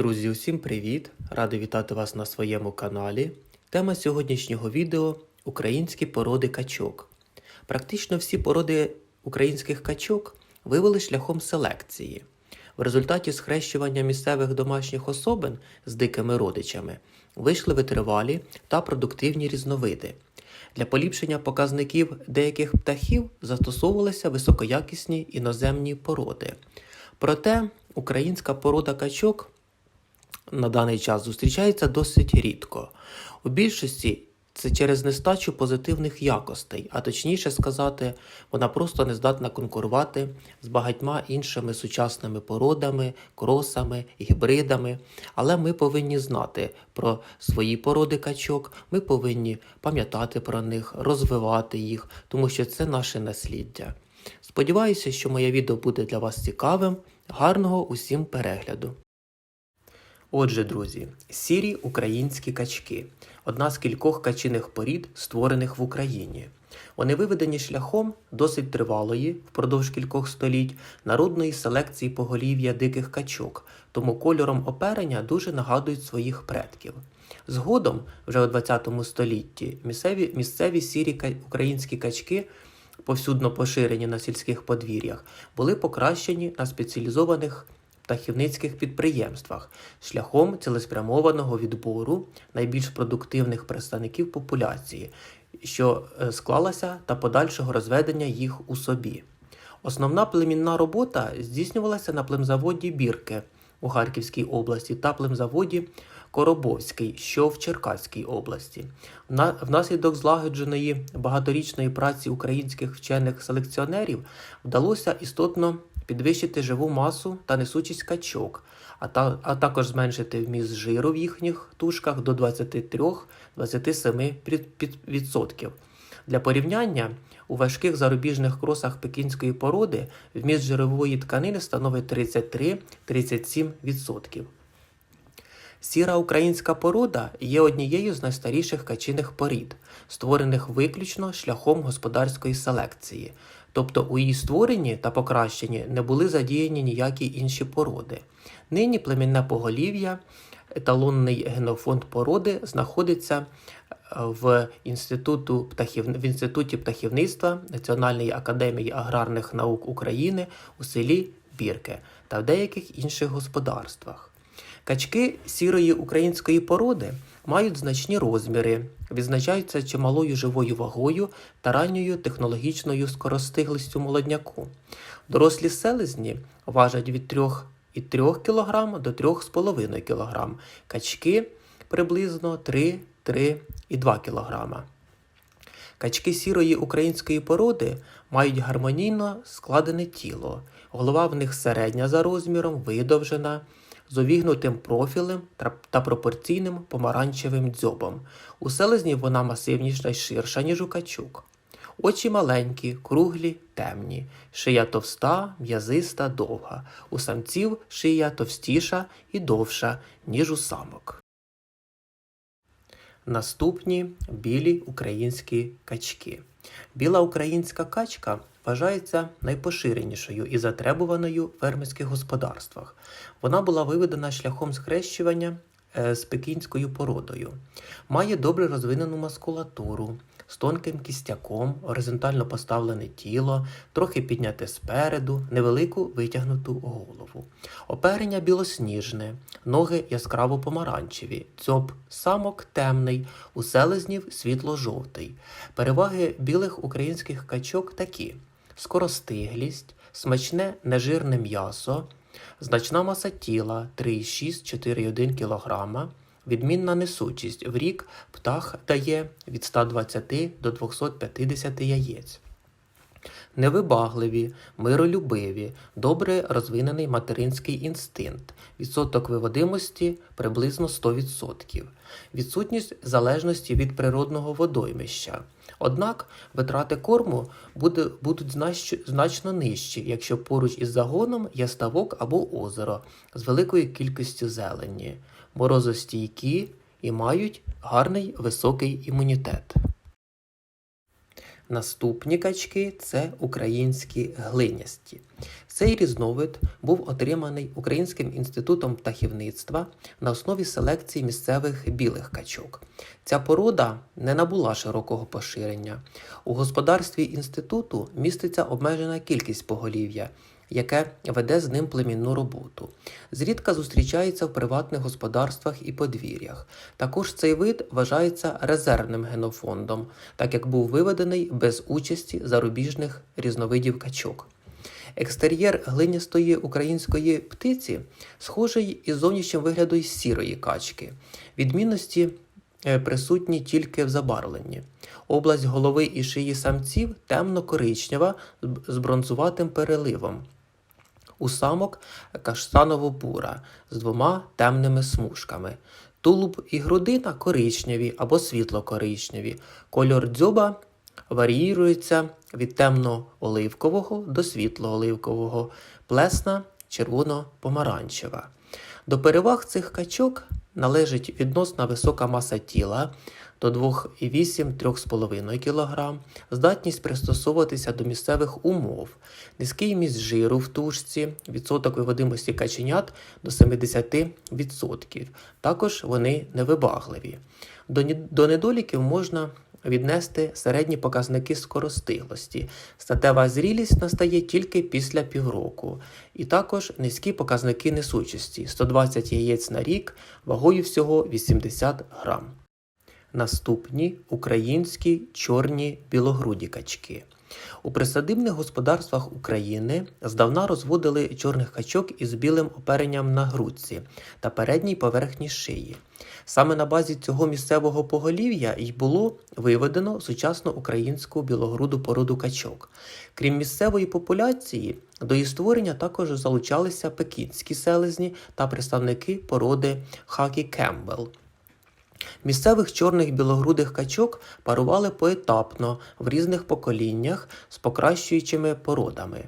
Друзі, усім привіт! Радий вітати вас на своєму каналі. Тема сьогоднішнього відео українські породи качок. Практично всі породи українських качок вивели шляхом селекції. В результаті схрещування місцевих домашніх особин з дикими родичами вийшли витривалі та продуктивні різновиди. Для поліпшення показників деяких птахів застосовувалися високоякісні іноземні породи. Проте українська порода качок на даний час зустрічається досить рідко. У більшості це через нестачу позитивних якостей, а точніше сказати, вона просто не здатна конкурувати з багатьма іншими сучасними породами, кросами, гібридами. Але ми повинні знати про свої породи качок, ми повинні пам'ятати про них, розвивати їх, тому що це наше насліддя. Сподіваюся, що моє відео буде для вас цікавим. Гарного усім перегляду! Отже, друзі, сірі українські качки одна з кількох качиних порід, створених в Україні. Вони виведені шляхом досить тривалої, впродовж кількох століть, народної селекції поголів'я диких качок, тому кольором оперення дуже нагадують своїх предків. Згодом, вже у ХХ столітті, місцеві, місцеві сірі українські качки, повсюдно поширені на сільських подвір'ях, були покращені на спеціалізованих птахівницьких підприємствах шляхом цілеспрямованого відбору найбільш продуктивних представників популяції, що е, склалася та подальшого розведення їх у собі. Основна племінна робота здійснювалася на племзаводі Бірки у Харківській області та племзаводі Коробовський, що в Черкаській області. Внаслідок злагодженої багаторічної праці українських вчених селекціонерів вдалося істотно підвищити живу масу та несучість качок, а, та, а також зменшити вміст жиру в їхніх тушках до 23-27%. під- під- відсотків. Для порівняння у важких зарубіжних кросах пекінської породи вміст жирової тканини становить 33-37%. Сіра українська порода є однією з найстаріших качиних порід, створених виключно шляхом господарської селекції. Тобто у її створенні та покращенні не були задіяні ніякі інші породи. Нині племінне поголів'я, еталонний генофонд породи знаходиться е, в, інституту птахів... в Інституті птахівництва Національної академії аграрних наук України у селі Бірке та в деяких інших господарствах. Качки сірої української породи мають значні розміри, відзначаються чималою живою вагою та ранньою технологічною скоростиглістю молодняку. Дорослі селезні важать від 3,3 кг до 3,5 кг, качки приблизно 3-3,2 кг. Качки сірої української породи мають гармонійно складене тіло. Голова в них середня за розміром, видовжена, з увігнутим профілем та- пропорційним помаранчевим дзьобом. У селезнів вона масивніша й ширша, ніж у качук. Очі маленькі, круглі, темні, шия товста, м'язиста, довга. У самців шия товстіша і довша, ніж у самок. Наступні білі українські качки. Біла українська качка вважається найпоширенішою і затребуваною в фермерських господарствах. Вона була виведена шляхом схрещування е, з пекінською породою. Має добре розвинену маскулатуру, з тонким кістяком, горизонтально поставлене тіло, трохи підняте спереду, невелику витягнуту голову. Оперення білосніжне, ноги яскраво помаранчеві, дзьоб самок темний, у селезнів світло-жовтий. Переваги білих українських качок такі: скоростиглість, смачне нежирне м'ясо, значна маса тіла 3,6-4,1 кг, відмінна несучість. В рік птах дає від 120 до 250 яєць. Невибагливі, миролюбиві, добре розвинений материнський інстинкт, відсоток виводимості приблизно 100%, відсутність залежності від природного водоймища. Однак витрати корму буде, будуть знач- значно нижчі, якщо поруч із загоном є ставок або озеро з великою кількістю зелені, морозостійкі і мають гарний високий імунітет. Наступні качки це українські глинясті. Цей різновид був отриманий Українським інститутом птахівництва на основі селекції місцевих білих качок. Ця порода не набула широкого поширення. У господарстві інституту міститься обмежена кількість поголів'я, яке веде з ним племінну роботу. Зрідка зустрічається в приватних господарствах і подвір'ях. Також цей вид вважається резервним генофондом, так як був виведений без участі зарубіжних різновидів качок. Екстер'єр глинястої української птиці схожий із зовнішнім виглядом сірої качки. Відмінності е, присутні тільки в забарвленні. Область голови і шиї самців темно-коричнева з бронзуватим переливом. У самок каштанова бура з двома темними смужками. Тулуб і грудина коричневі або світло-коричневі. Кольор дзьоба варіюється від темно-оливкового до світло-оливкового, плесна червоно-помаранчева. До переваг цих качок належить відносна висока маса тіла до 2,8-3,5 кг, здатність пристосовуватися до місцевих умов, низький міст жиру в тушці, відсоток виводимості каченят до 70%. Також вони невибагливі. До недоліків можна віднести середні показники скоростиглості. Статева зрілість настає тільки після півроку. І також низькі показники несучості 120 яєць на рік, вагою всього 80 грам. Наступні українські чорні білогруді качки. У присадибних господарствах України здавна розводили чорних качок із білим оперенням на грудці та передній поверхні шиї. Саме на базі цього місцевого поголів'я й було виведено сучасну українську білогруду породу качок. Крім місцевої популяції, до її створення також залучалися пекінські селезні та представники породи Хакі Кембл. Місцевих чорних білогрудих качок парували поетапно в різних поколіннях з покращуючими породами,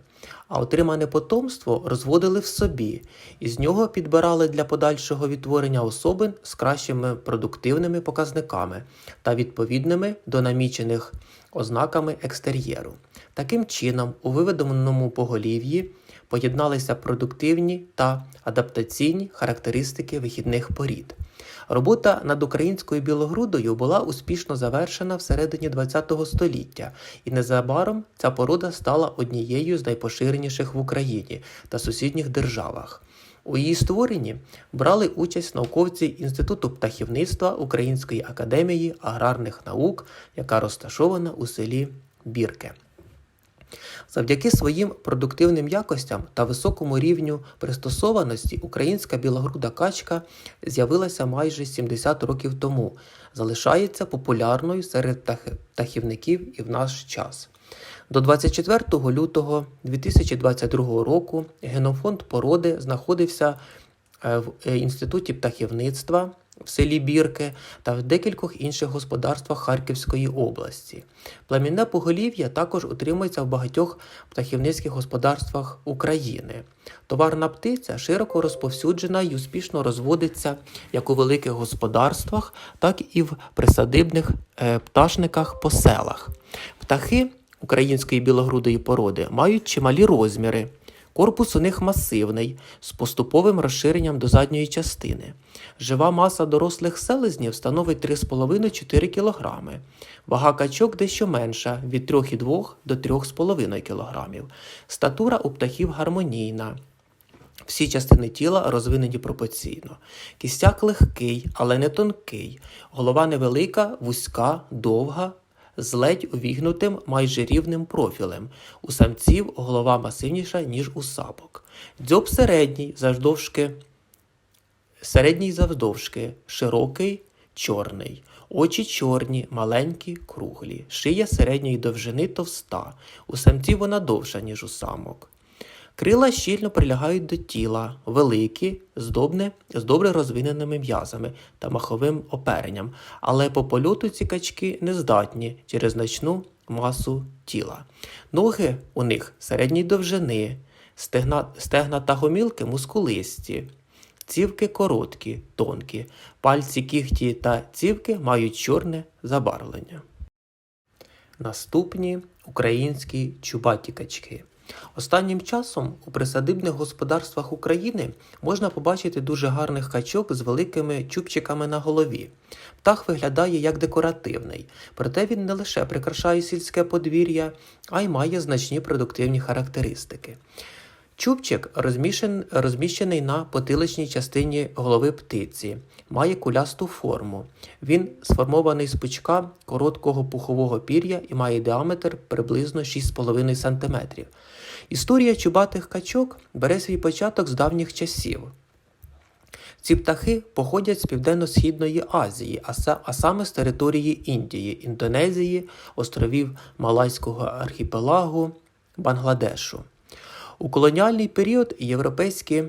а отримане потомство розводили в собі, і з нього підбирали для подальшого відтворення особин з кращими продуктивними показниками та відповідними до намічених ознаками екстер'єру. Таким чином, у виведеному поголів'ї поєдналися продуктивні та адаптаційні характеристики вихідних порід. Робота над українською білогрудою була успішно завершена всередині ХХ століття, і незабаром ця порода стала однією з найпоширеніших в Україні та сусідніх державах. У її створенні брали участь науковці Інституту птахівництва Української академії аграрних наук, яка розташована у селі Бірке. Завдяки своїм продуктивним якостям та високому рівню пристосованості українська білогруда качка з'явилася майже 70 років тому, залишається популярною серед птах- птахівників і в наш час. До 24 лютого 2022 року генофонд породи знаходився е, в е, Інституті птахівництва в селі Бірки та в декількох інших господарствах Харківської області. Племінне поголів'я також утримується в багатьох птахівницьких господарствах України. Товарна птиця широко розповсюджена і успішно розводиться як у великих господарствах, так і в присадибних е, пташниках по селах. Птахи української білогрудої породи мають чималі розміри. Корпус у них масивний, з поступовим розширенням до задньої частини. Жива маса дорослих селезнів становить 3,5-4 кг. Вага качок дещо менша від 3,2 до 3,5 кг. Статура у птахів гармонійна. Всі частини тіла розвинені пропорційно. Кістяк легкий, але не тонкий. Голова невелика, вузька, довга, з ледь увігнутим майже рівним профілем. У самців голова масивніша, ніж у сапок. Дзьоб середній, завдовжки, середній завдовжки, широкий, чорний. Очі чорні, маленькі, круглі. Шия середньої довжини товста. У самців вона довша, ніж у самок. Крила щільно прилягають до тіла, великі, здобне, з добре розвиненими м'язами та маховим оперенням, але по польоту ці качки не здатні через значну масу тіла. Ноги у них середньої довжини, стегна, стегна та гомілки мускулисті. Цівки короткі, тонкі, пальці, кігті та цівки мають чорне забарвлення. Наступні українські чубаті качки. Останнім часом у присадибних господарствах України можна побачити дуже гарних качок з великими чубчиками на голові. Птах виглядає як декоративний, проте він не лише прикрашає сільське подвір'я, а й має значні продуктивні характеристики. Чубчик розміщен- розміщений на потиличній частині голови птиці, має кулясту форму. Він сформований з пучка короткого пухового пір'я і має діаметр приблизно 6,5 см. Історія чубатих качок бере свій початок з давніх часів. Ці птахи походять з Південно-Східної Азії, а саме з території Індії, Індонезії, островів Малайського архіпелагу, Бангладешу. У колоніальний період європейські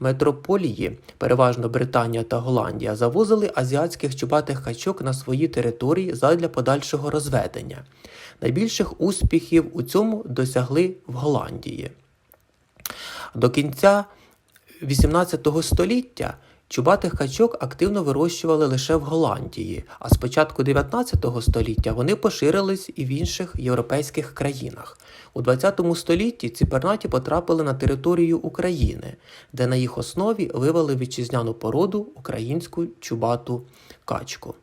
метрополії, переважно Британія та Голландія, завозили азіатських чубатих качок на свої території задля подальшого розведення. Найбільших успіхів у цьому досягли в Голландії. До кінця XVIII століття чубатих качок активно вирощували лише в Голландії, а з початку 19 століття вони поширились і в інших європейських країнах. У 20 столітті ці пернаті потрапили на територію України, де на їх основі вивели вітчизняну породу українську чубату качку.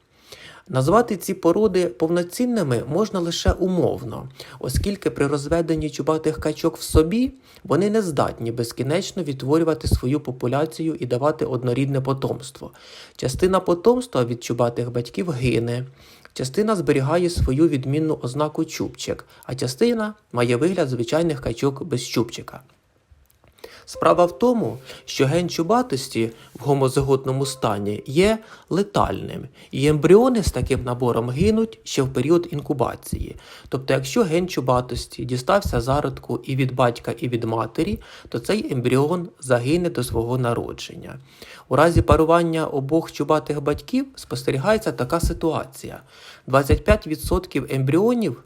Назвати ці породи повноцінними можна лише умовно, оскільки при розведенні чубатих качок в собі вони не здатні безкінечно відтворювати свою популяцію і давати однорідне потомство. Частина потомства від чубатих батьків гине, частина зберігає свою відмінну ознаку чубчик, а частина має вигляд звичайних качок без чубчика. Справа в тому, що ген чубатості в гомозиготному стані є летальним, і ембріони з таким набором гинуть ще в період інкубації. Тобто, якщо ген чубатості дістався зародку і від батька, і від матері, то цей ембріон загине до свого народження. У разі парування обох чубатих батьків спостерігається така ситуація: 25% ембріонів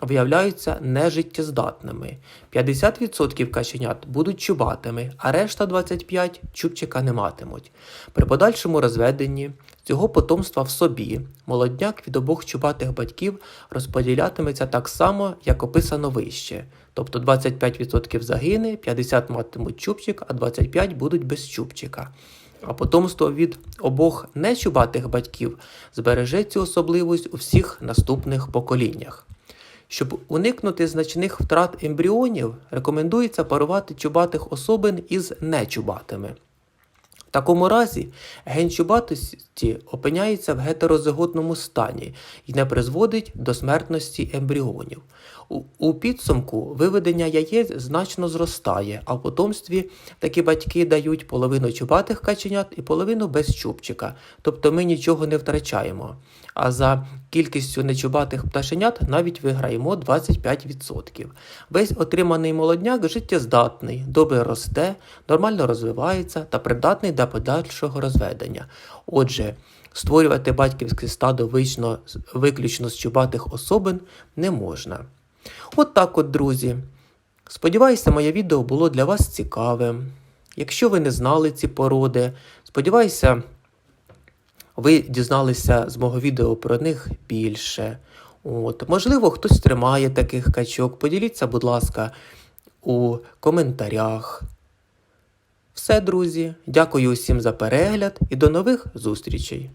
виявляються нежиттєздатними. 50% каченят будуть чубатими, а решта 25% чубчика не матимуть. При подальшому розведенні цього потомства в собі молодняк від обох чубатих батьків розподілятиметься так само, як описано вище. Тобто 25% загине, 50% матимуть чубчик, а 25% будуть без чубчика. А потомство від обох нечубатих батьків збереже цю особливість у всіх наступних поколіннях. Щоб уникнути значних втрат ембріонів, рекомендується парувати чубатих особин із нечубатими. В такому разі ген чубатості опиняється в гетерозиготному стані і не призводить до смертності ембріонів. У, підсумку виведення яєць значно зростає, а в потомстві такі батьки дають половину чубатих каченят і половину без чубчика, тобто ми нічого не втрачаємо. А за кількістю нечубатих пташенят навіть виграємо 25%. Весь отриманий молодняк життєздатний, добре росте, нормально розвивається та придатний до подальшого розведення. Отже, створювати батьківське стадо вично, виключно з чубатих особин не можна. От так от, друзі. Сподіваюся, моє відео було для вас цікавим. Якщо ви не знали ці породи, сподіваюся, ви дізналися з мого відео про них більше. От, можливо, хтось тримає таких качок. Поділіться, будь ласка, у коментарях. Все, друзі. Дякую усім за перегляд і до нових зустрічей!